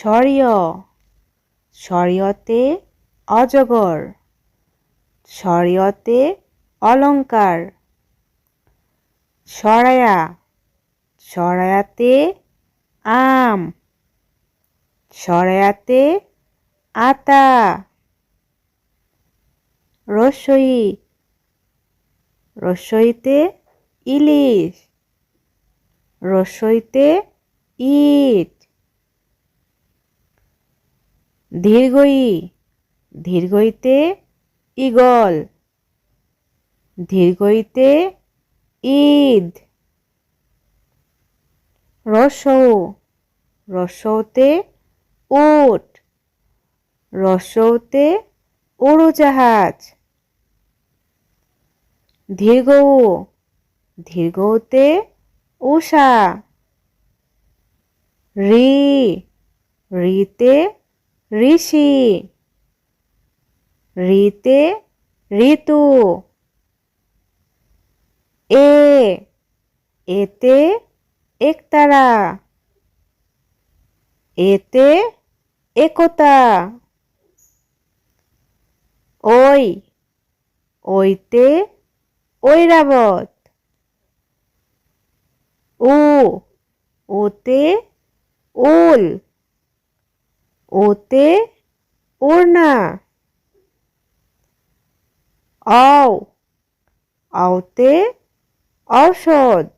সরিয় সরিয়তে অজগর। সরিয়তে অলংকার সরায়া সরায়াতে আম। সরায়াতে আতা। রসই। রসইতে ইলিশ। রসইতে ইট। দীর্ঘই দীর্ঘইতে ইগল দীর্ঘইতে ঈদ। রসৌ, রসৌতে উট, রসৌতে উড়োজাহাজ। দীর্ঘ দীর্ঘতে উষা রি, রিতে ঋষি। ঋতে ঋতু। এ এতে একতারা। এতে একতা। ওই ওইতে ঐরাবত। উ ওতে উল ওতে ওড়না। আও আওতে ঔষধ।